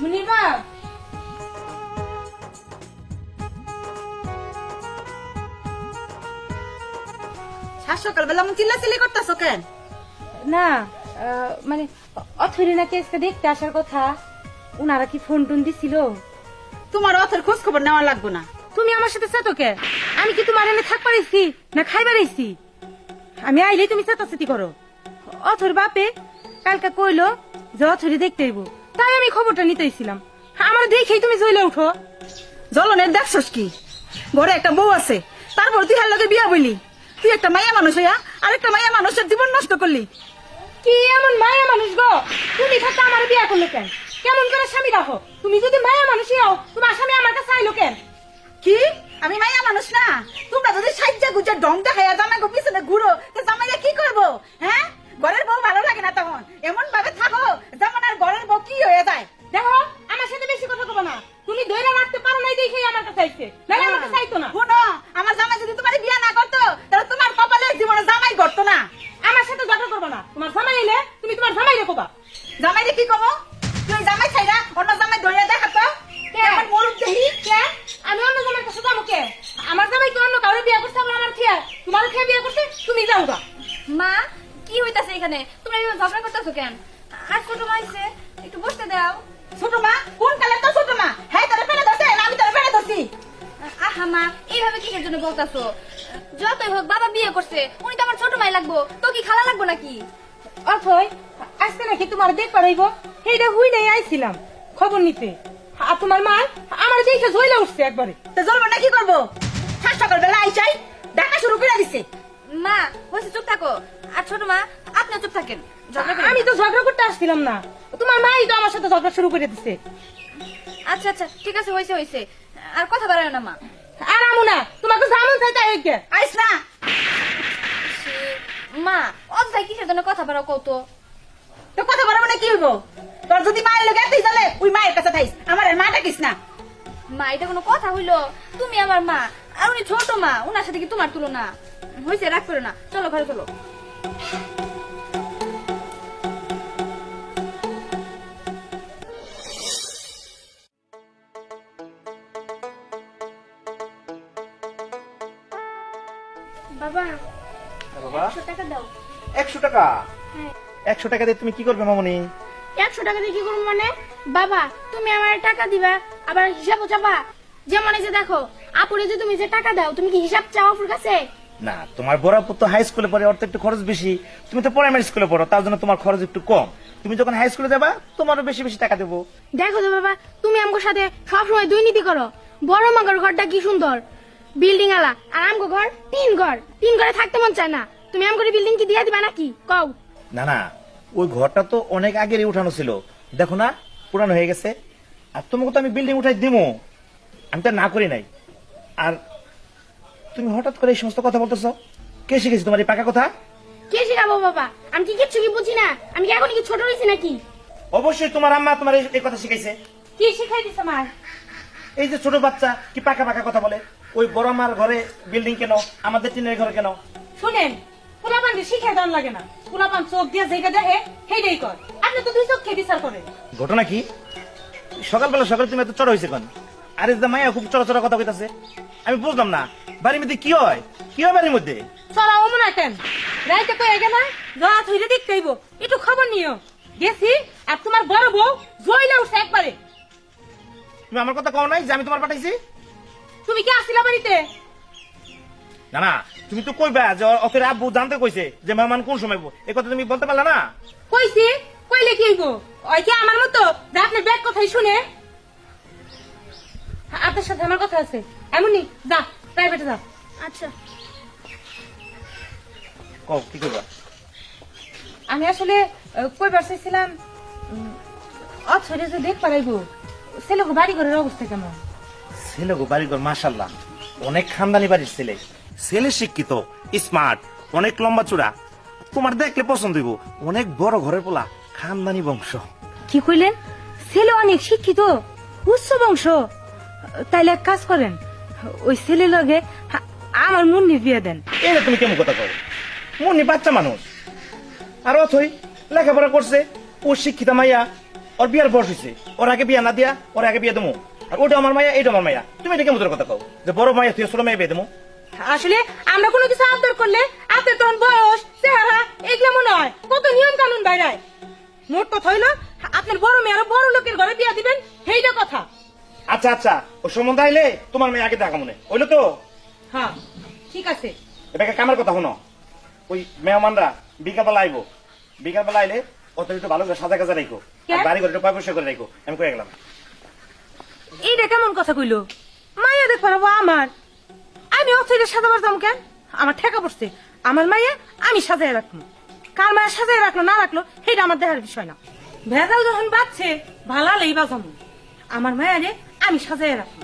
বাপ সাত সকালবেলা মন চিল্লা চিল্লি করতেছ কেন? না আহ, মানে অথরি নাকি আজকে দেখতে আসার কথা। উনারা কি ফোন টোন দিছিল? তোমার অথের খোঁজ খবর নেওয়া লাগবে না। তুমি আমার সাথে চেতো কে আমি কি তোমার এনে থাক পারাইছি না খাই পারাইছি আমি আইলেই তুমি চেতাচেতি করো। অথর বাপে কালকে কইলো যে অথরি দেখতে আইবো। তাই আমি খবরটা নিতেছিলাম আমার দেখেই তুমি চলে উঠো। জলনের দেখছস কি? ঘরে একটা বউ আছে, তারপর তুই হার লগে বিয়া বলি তুই একটা মায়া মানুষ হইয়া আর একটা মায়া মানুষের জীবন নষ্ট করলি। কি এমন মায়া মানুষ গো? তুমি থাকতে আমার বিয়া করলে কেন? কেমন করে স্বামী রাখো? তুমি যদি মায়া মানুষই হও তোমার স্বামী আমার কাছে আইলো কেন? কি? আমি মাইয়া মানুষ না? তোমরা যদি সাজ্জা গুজা ডং দেখাইয়া জামাই পিছনে ঘুরো, তো জামাইয়া কি করব? হ্যাঁ? ঘরের বউ ভালো লাগে না তখন। এমন ভাবে থাকো যেমন আর ঘরের বউ কি হয়ে যায়? দেখো আমার সাথে বেশি কথা কব না। তুমি ধৈর্য রাখতে পারো নাই দেখেই আমার কাছে আইছে। নাহলে আমার কাছে আইতো না। শুনো আমার জামাই যদি তোমার বিয়া না করতো তাহলে তোমার কপালে জীবনে জামাই করতো না। আমার সাথে ঝগড়া করব না। তোমার জামাই এলে তুমি তোমার জামাই রেখো বা জামাইরে কি কমো? তুই জামাই ছাইরা অন্য জামাই ধরে দেখাতো কেমন মরুক দেখি কে? আমি অন্য জামার কাছে যাব কে? আমার জামাই কি অন্য কারও বিয়ে করছে আমার খেয়ে তোমার খেয়ে বিয়ে করছে তুমি যাও মা হইতাছে এখানে? তোমরা এভাবে ঝগড়া করতেছো কেন? আর ছোট মা মাইছে একটু বসতে দাও। ছোট মা? কোন কালে তো ছোট মা? হ্যাঁ তোরে ফেলে দছে আমি তোরে ফেলে দছি আহা মা এইভাবে কিসের জন্য বলতাছো? যতই হোক বাবা বিয়ে করছে উনি তো আমার ছোট মাই লাগবো। তো কি খালা লাগবো নাকি? অথই আজকে নাকি তোমার দেখ পারাইব সেইটা হুই নাই আইছিলাম খবর নিতে। আর তোমার মা আমার দেখে ঝইলা উঠছে একবারে। তো জ্বলবো না কি করব? সকাল বেলা আইসাই দেখা শুরু করে দিছে। মা হয়েছে চুপ থাকো। আর ছোট মা আপনিও চুপ থাকেন। আমি তো ঝগড়া করতে আসছিলাম না। তোমার মাই তো আমার সাথে ঝগড়া শুরু করে দিছে। আচ্ছা আচ্ছা ঠিক আছে হয়েছে হয়েছে আর কথা বাড়ায় না মা। আর আমু না তোমাকে জামন চাইতে হইকে আইস না। মা কিসের জন্য কথা বাড়াও কত তো? কথা বলব না কি হইবো? তোর যদি মায়ের লোক এতই চলে ওই মায়ের কাছে থাইস আমার মা ডাকিস না। মা এটা কোনো কথা হইল। তুমি আমার মা আর উনি ছোট মা ওনার সাথে কি তোমার তুলনা? হয়েছে রাগ করো না। চলো ঘরে চলো। বাবা বাবা। একশো টাকা দাও। একশো টাকা? হ্যাঁ। একশো টাকা দিয়ে তুমি কি করবে মামনি? একশো টাকা দিয়ে কি করব মানে? বাবা তুমি আমার টাকা দিবা আবার হিসাবও চাবা। যেমন এই যে দেখো আপুরে যে তুমি যে টাকা দাও তুমি কি হিসাব চাও আপুর কাছে? না তোমার বড় তো হাই স্কুলে পড়ে ওর তো একটু খরচ বেশি। তুমি তো প্রাইমারি স্কুলে পড়ো তার জন্য তোমার খরচ একটু কম। তুমি যখন হাই স্কুলে যাবা তোমারও বেশি বেশি টাকা দেবো। দেখো তো বাবা তুমি আমগোর সাথে সবসময় দুর্নীতি করো। বড় মাগর ঘরটা কি সুন্দর। বিল্ডিং আলা আর আমগো ঘর তিন ঘর। তিন ঘরে থাকতে মন চায় না। তুমি আমগোর বিল্ডিং কি দিয়া দিবা নাকি? কও। না না ওই ঘরটা তো অনেক আগেরই উঠানো ছিল। দেখো না পুরানো হয়ে গেছে। আর তোমাকে তো আমি বিল্ডিং উঠাই দিমো। আমি তো না করি নাই। আর তুমি হঠাৎ করে এই সমস্ত কথা বলতেছো? কে শিখেছি তোমার এই পাকা কথা? কে শিখাবো বাবা? আমি কি কিচ্ছু কি বুঝি না? আমি কি এখন কি ছোট হয়েছি নাকি? অবশ্যই তোমার আম্মা তোমার এই- এই কথা শিখাইছে। কি শিখাই দিছে মার এই যে ছোট বাচ্চা কি পাকা পাকা কথা বলে? ওই বড় মার ঘরে বিল্ডিং কেন? আমাদের টিনের ঘরে কেন? শুনেন পোলাপান শিখে দান লাগে না। পোলাপান চোখ দিয়ে যেটা দেখে সেইটাই কর। আপনি তো দুই চোখ খেয়ে বিচার করেন। ঘটনা কি? সকালবেলা সকালে তুমি এত চড় হয়েছে কেন? আরে যে মাইয়া খুব চড়া চড়া কথা কইতাছে আমি বুঝলাম না। বাড়ির মধ্যে কি হয়? কি হয় বাড়ির মধ্যে? চলা অমন কেন? রাইতে কয়ে গেল যা থইলে দেখতে হইব একটু খবর নিও। গেছি আর তোমার বড় বউ জইলা উঠছে একবারে। তুমি আমার কথা কও নাই যে আমি তোমার পাঠাইছি? তুমি কি আসিলা বাড়িতে? না না তুমি তো কইবা যে ওকে আব্বু জানতে কইছে যে মেহমান কোন সময়। এই কথা তুমি বলতে পারলা না? কইছি কইলে কি হইব? ওই কি আমার মতো? যে আপনি ব্যাগ কথাই শুনে আপনার সাথে আমার কথা আছে। এমনই যা প্রাইভেটে যা। আচ্ছা। কও কি কইবা আমি আসলে কইবার চাইছিলাম অছরে যে দেখ পারাইব ছেলেকে বাড়ি ঘরের অবস্থা কেমন? ছেলে গো বাড়িঘর মাশাল্লাহ অনেক খানদানি বাড়ির ছেলে। ছেলে শিক্ষিত স্মার্ট অনেক লম্বা চূড়া। তোমার দেখলে পছন্দ হইব অনেক বড় ঘরের পোলা খানদানি বংশ। কি কইলেন? ছেলে অনেক শিক্ষিত উচ্চ বংশ। তাইলে এক কাজ করেন ওই ছেলে লগে আমার মুন্নির বিয়ে দেন। এটা তুমি কেমন কথা কও? মনি বাচ্চা মানুষ। আর অথই লেখাপড়া করছে ও শিক্ষিতা মাইয়া ওর বিয়ার বয়স হয়েছে ওর আগে বিয়া না দিয়া ওর আগে বিয়ে দেবো আর ওটা আমার মায়া এটা আমার মায়া তুমি এটা কেমন কথা কও? যে বড় মায়া তুই ছোট মায়া বিয়ে দেবো আসলে আমরা কোনো কিছু আবদার করলে আপনার তখন বয়স চেহারা এগুলো মনে হয়। কত নিয়ম কানুন বাইরায়। মোট কথা হইল আপনার বড় মেয়ে আরও বড় লোকের ঘরে বিয়া দিবেন সেইটা কথা। আচ্ছা আচ্ছা ও সম্বন্ধে আইলে তোমার মেয়ে আগে দেখা মনে। হইল তো? হ্যাঁ ঠিক আছে। এটাকে কামের কথা শোনো। ওই মেহমানরা বিকালবেলা আইবো। বিকালবেলা আইলে অত একটু ভালো করে সাজা কাজা রাখো কেন? বাড়ি করে একটু পয়সা করে রাখো আমি কয়ে গেলাম। এইটা কেমন কথা কইলো? মাইয়া দেখো না আমার। আমি অথইটা সাজাবার দাম কেন? আমার ঠেকা পড়ছে। আমার মাইয়া আমি সাজাই রাখব। কার মায়া সাজাই রাখল না রাখল সেটা আমার দেখার বিষয় না। ভেজাল যখন বাজছে ভালালেই বাজামো আমার মায়া রে আমি সাজাই রাখব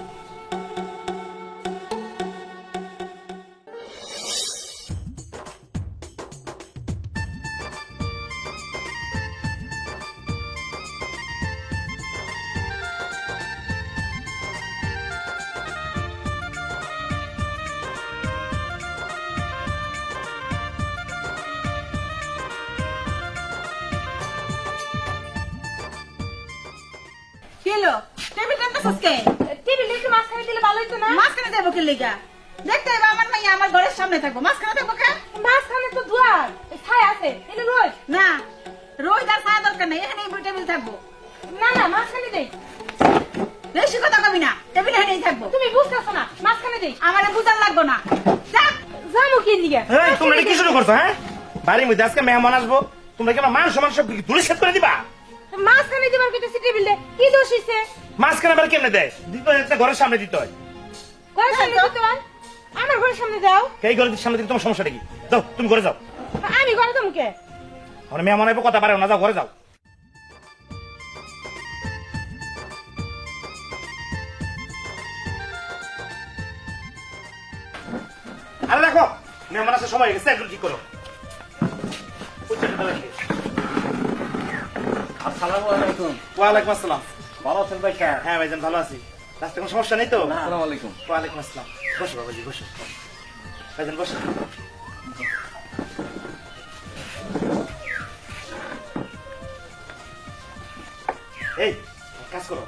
কি হলো টেবিল টানতেছস কে টেবিলে একটু মাঝখানে দিলে ভালো হইতো না? মাঝখানে যাব কে লেগা? দেখতে হবে আমার মাইয়া আমার ঘরের সামনে থাকব। মাঝখানে থাকব কে? মাঝখানে তো দুয়ার ছায় আছে এনে রোজ। না রোজ আর ছায়া দরকার নেই এখানে টেবিল থাকব। না না মাঝখানে দেই। বেশি কথা কবি না টেবিল এখানেই থাকব। তুমি বুঝতেছো না মাঝখানে দেই। আমার বুঝার লাগবো না। যা যাব কি দিকে এই তোমরা এটা কি শুরু করছ হ্যাঁ? বাড়ির মধ্যে আজকে মেহমান আসব তোমরা কি আমার মান সমান সব দূরে সেট করে দিবা? মাঝখানে দিবার কইতেছি টেবিলে কি দোষ হইছে? মাঝখানে আবার কেমনে দেয়? দিতে হয় একটা ঘরের সামনে দিতে হয়। ঘরের সামনে দিতে হয়? আমার ঘরের সামনে দাও। এই ঘরের সামনে দিতে তোমার সমস্যাটা কি? যাও তুমি ঘরে যাও। আমি ঘরে দাম কে? আমার মেহমান আইবো কথা পারে না যাও ঘরে যাও। আরে দেখো মেহমান আসার সময় গেছে একদম ঠিক করো। আসসালামু আলাইকুম। ওয়ালাইকুম আসসালাম। ভালো আছেন ভাই? স্যার হ্যাঁ ভাইজান ভালো আছি। রাস্তায় কোনো সমস্যা নেই তো? আসসালামু আলাইকুম। ওয়ালাইকুম আসসালাম। বসো বাবাজি বসো। ভাইজান বসো। এই কাজ করো।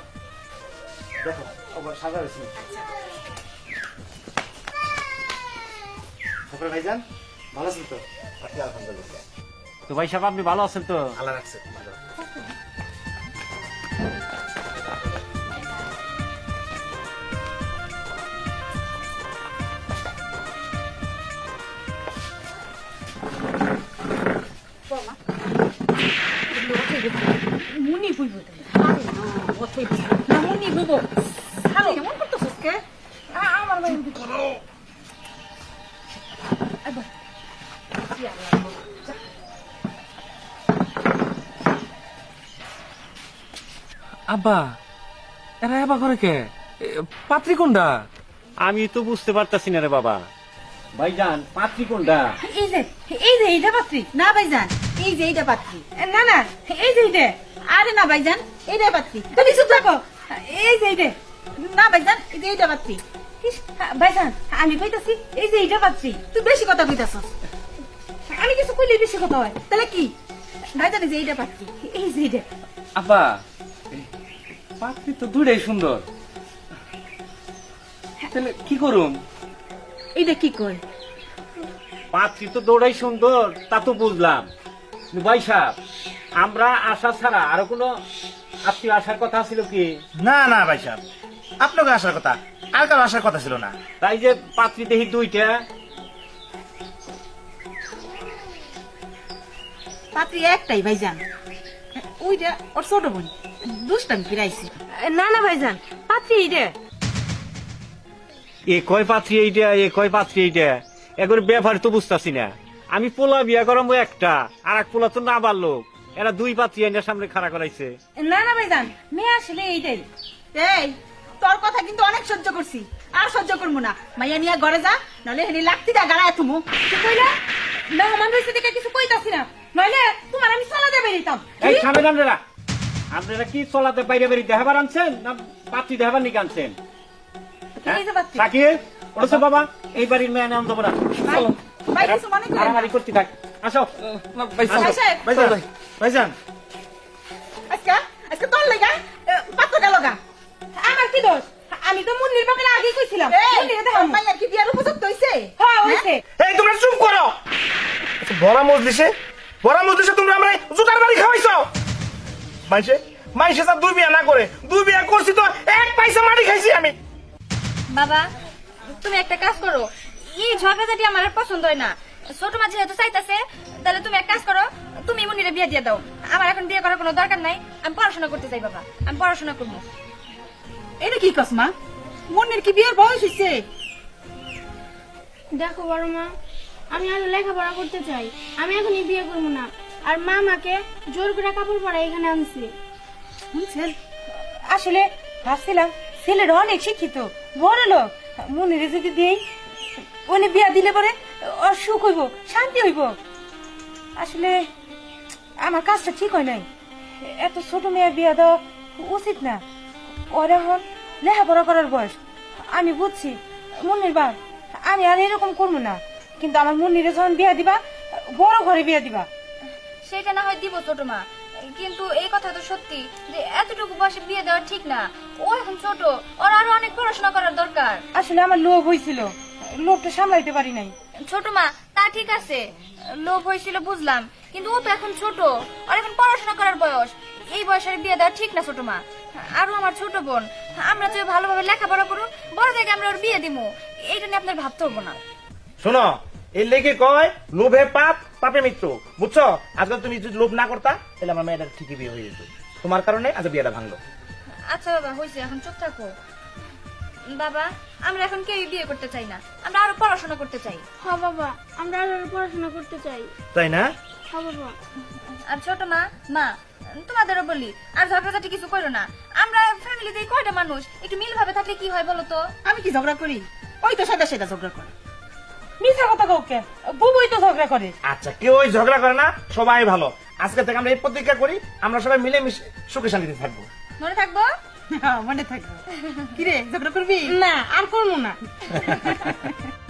দেখো ওবার সাজা হয়েছে। তারপরে ভাইজান ভালো আছেন তো? আপনি আলহামদুলিল্লাহ। তো ভাই সাহেব আপনি ভালো আছেন তো? আল্লাহ রাখছে মুনি বুইব না মুনি বুইব আরে এমন করতেছস কে আমার ভাই আব্বা এরা এবার করে কে পাত্রী কোনটা আমি তো বুঝতে পারতাছি না রে বাবা ভাইজান পাত্রী কোনটা এই যে এই যে এইটা পাত্রী না ভাইজান এই যে এইটা পাত্রী না না এই যে এইটা আরে না ভাইজান এইটাই পাত্রী তুমি চুপ থাকো। এই যে এইটা না ভাইজান এই যে এইটা পাত্রী ইস, ভাইজান আমি কইতাছি এই যে এইটা পাত্রী তুই বেশি কথা কইতাছস। আমি কিছু কইলে বেশি কথা হয় তাহলে কি? ভাইজান এই যে এইটা পাত্রী এই যে এইটা এ, পাত্রী তো দুটাই সুন্দর। তাহলে কি করুম? এইটা কি কয়? পাত্রী তো দৌড়াই সুন্দর তা তো বুঝলাম। ভাই সাহেব আমরা আশা ছাড়া আরও কোনো আত্মীয় আসার কথা ছিল কি? না না ভাই সাহেব। আপনাকে আসার কথা আর কারও আসার কথা ছিল না। তাই যে পাত্রী দেখি দুইটা। পাত্রী একটাই ভাইজান। ওইটা ওর ছোট বোন। দুষ্টামি ফিরাইছি। না না ভাইজান পাত্রী এইটা। এ কয় পাত্রী এইটা এ কয় পাত্রী এইটা? এগুলো ব্যাপার তো বুঝতাছি না। আমি পোলা বিয়া করাবো একটা আর এক পোলা তো না বাড়লো। এরা দুই পাত্রী এনে সামনে খাড়া করাইছে। না না ভাইজান মেয়ে আসলে এইটাই। এই তোর কথা কিন্তু অনেক সহ্য করছি। আর সহ্য করব না। মাইয়া নিয়ে ঘরে যা নলে হেনি লাগতি দা গাড়ায় তুমু কি কইলা? মেহমান হয়েছে দেখে কিছু কইতাছি না। নইলে তোমার আমি চলা যাবে নিতাম এই থামেন আপনারা। আপনারা কি চলাতে বাইরে বেরিয়ে দেখাবার আনছেন না পাত্রী দেখাবার নিকে আনছেন? হ্যাঁ? সাকিব ওরছে বাবা এই বাড়ির মেয়ে নাম দেবো না চলো ভাই কিছু মনে করেন না। মারামারি করতে থাক। আসো। ভাই। ভাই সাহেব, ভাইজান আজকা আজকে তোর লেগা পাত্রটা লগা আমার কি দোষ আমি তো মুন্নির বাপের আগে কইছিলাম দেখামু। মাইয়া কি বিয়ার উপযুক্ত হইছে হ্যাঁ হইছে এই তোমরা চুপ করো বড়া মজলিসে বড়া মজলিসে তোমরা আমরা জুতার বাড়ি খাওয়াইছো মাইসে মাইসে স্যার দুই বিয়া না করে দুই বিয়া করছি তো এক পয়সা মাটি খাইছি আমি বাবা তুমি একটা কাজ করো। এই ঝগড়াঝাটি আমার আর পছন্দ হয় না। ছোট মা যেহেতু চাইতেছে তাহলে তুমি এক কাজ করো। তুমি মুনিরে বিয়ে দিয়ে দাও। আমার এখন বিয়ে করার কোনো দরকার নাই। আমি পড়াশোনা করতে চাই বাবা। আমি পড়াশোনা করব। এটা কি কসমা মনের কি বিয়ের বয়স হইছে? দেখো বড় মা আমি আরও লেখাপড়া করতে চাই। আমি এখনই বিয়ে করব না। আর মা আমাকে জোর করে কাপড় পরা এখানে আনছে। আসলে ভাবছিলাম ছেলেটা অনেক শিক্ষিত বড় লোক। মনিরে যদি দেই উনি বিয়া দিলে পরে ওর সুখ হইব শান্তি হইব। আসলে আমার কাজটা ঠিক হয় নাই। এত ছোট মেয়ে বিয়া দেওয়া উচিত না। ওর এখন লেখাপড়া করার বয়স। আমি বুঝছি মনির বাপ আমি আর এরকম করব না। কিন্তু আমার মনিরে যখন বিয়া দিবা বড় ঘরে বিয়া দিবা। সেটা না হয় দিব ছোট মা। কিন্তু এই কথা তো সত্যি যে এতটুকু বয়সে বিয়ে দেওয়া ঠিক না। ও এখন ছোট ওর আরও অনেক পড়াশোনা করার দরকার। আসলে আমার লোভ হয়েছিল লোভটা সামলাইতে পারি নাই। ছোট মা ঠিক আছে। লোভ হয়েছিল বুঝলাম। কিন্তু ও তো এখন ছোট। আর এখন পড়াশোনা করার বয়স। এই বয়সে আর বিয়ে দেওয়া ঠিক না ছোট মা। আরও আমার ছোট বোন। আমরা তো ভালোভাবে লেখাপড়া করুন বড় থেকে আমরা ওর বিয়ে দিব এইটা নিয়ে আপনার ভাবতে হব না। শোনো এই লেগে কয় লোভে পাপ পাপে মৃত্যু। বুঝছ? আজকে তুমি যদি লোভ না করতা তাহলে আমার মেয়েটার ঠিকই বিয়ে হয়ে যেত। তোমার কারণে আজ বিয়েটা ভাঙলো। আচ্ছা বাবা হয়েছে। এখন চুপ থাকো। বাবা আমরা এখন কেউই বিয়ে করতে চাই না। আমরা আরও পড়াশোনা করতে চাই। হ বাবা আমরা আরও পড়াশোনা করতে চাই। তাই না? হ বাবা। আর ছোট মা মা তোমাদেরও বলি আর ঝগড়াঝাটি কিছু করো না। আমরা ফ্যামিলিতে কয়টা মানুষ? একটু মিল ভাবে থাকলে কি হয় বলো তো? আমি কি ঝগড়া করি? ওই তো সেটা সেটা ঝগড়া করে। মিথ্যা কথা কাউকে বুবুই তো ঝগড়া করে। আচ্ছা কেউ ওই ঝগড়া করে না সবাই ভালো। আজকে থেকে আমরা এই প্রতিজ্ঞা করি আমরা সবাই মিলে মিশে সুখে শান্তিতে থাকব। মনে থাকব? মনে থাকবে কিরে ঝগড়া করবি? না আর করব না।